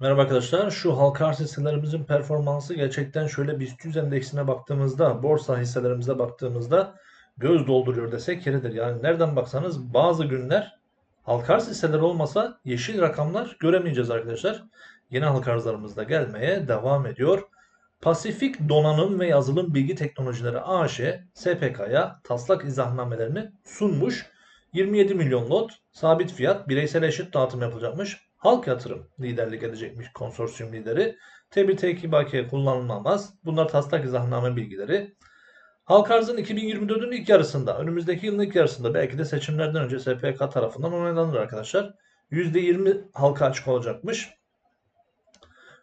Merhaba arkadaşlar. Şu halka arz hisselerimizin performansı gerçekten şöyle BIST 100 endeksine baktığımızda, borsa hisselerimize baktığımızda göz dolduruyor desek yeridir. Yani nereden baksanız bazı günler halka arz hisseleri olmasa yeşil rakamlar göremeyeceğiz arkadaşlar. Yeni halka arzlarımız da gelmeye devam ediyor. Pasifik Donanım ve Yazılım Bilgi Teknolojileri AŞ SPK'ya taslak izahnamelerini sunmuş. 27 milyon lot, sabit fiyat, bireysel eşit dağıtım yapılacakmış. Halk yatırım liderlik edecekmiş konsorsiyum lideri. TBT bakiye kullanılamaz. Bunlar taslak izahname bilgileri. Halk arzın 2024'ün ilk yarısında, önümüzdeki yılın ilk yarısında belki de seçimlerden önce SPK tarafından onaylanır arkadaşlar. %20 halka açık olacakmış.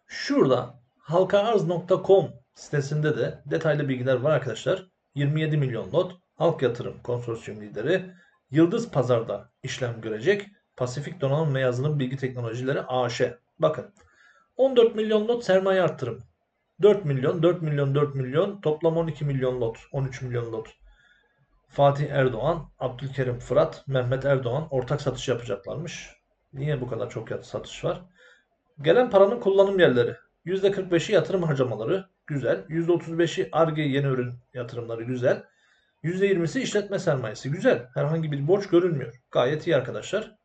Şurada halkaarz.com sitesinde de detaylı bilgiler var arkadaşlar. 27 milyon lot, halk yatırım konsorsiyum lideri, Yıldız Pazar'da işlem görecek. Pasifik Donanım ve Yazılım Bilgi Teknolojileri AŞ. Bakın 14 milyon lot sermaye arttırım. 4 milyon, 4 milyon, 4 milyon toplam 12 milyon lot, 13 milyon lot. Fatih Erdoğan, Abdülkerim Fırat, Mehmet Erdoğan ortak satış yapacaklarmış. Niye bu kadar çok satış var? Gelen paranın kullanım yerleri. %45'i yatırım harcamaları güzel. %35'i ARGE yeni ürün yatırımları güzel. %20'si işletme sermayesi güzel. Herhangi bir borç görünmüyor. Gayet iyi arkadaşlar.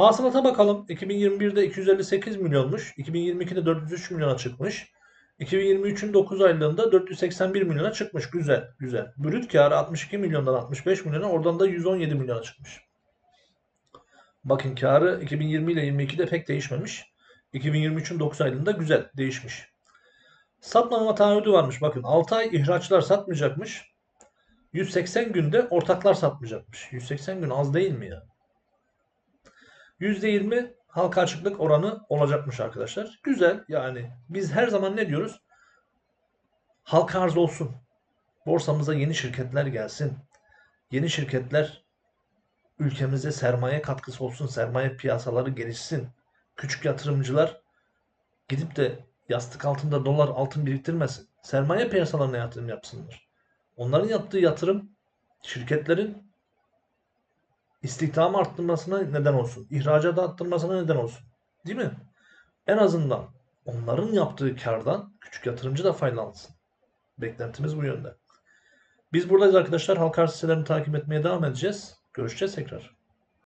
Hasılata bakalım. 2021'de 258 milyonmuş. 2022'de 403 milyona çıkmış. 2023'ün 9 aylığında 481 milyona çıkmış. Güzel, güzel. Brüt karı 62 milyondan 65 milyona, oradan da 117 milyona çıkmış. Bakın karı 2020 ile 22'de pek değişmemiş. 2023'ün 9 aylığında güzel, değişmiş. Satmama taahhüdü varmış. Bakın 6 ay ihraçlar satmayacakmış. 180 günde ortaklar satmayacakmış. 180 gün az değil mi ya? %20 halka açıklık oranı olacakmış arkadaşlar. Güzel yani biz her zaman ne diyoruz? Halka arz olsun. Borsamıza yeni şirketler gelsin. Yeni şirketler ülkemize sermaye katkısı olsun. Sermaye piyasaları gelişsin. Küçük yatırımcılar gidip de yastık altında dolar altın biriktirmesin. Sermaye piyasalarına yatırım yapsınlar. Onların yaptığı yatırım şirketlerin istihdamı arttırmasına neden olsun. İhracatı arttırmasına neden olsun. Değil mi? En azından onların yaptığı kardan küçük yatırımcı da faydalansın. Beklentimiz bu yönde. Biz buradayız arkadaşlar. Halka arz sitelerini takip etmeye devam edeceğiz. Görüşeceğiz tekrar.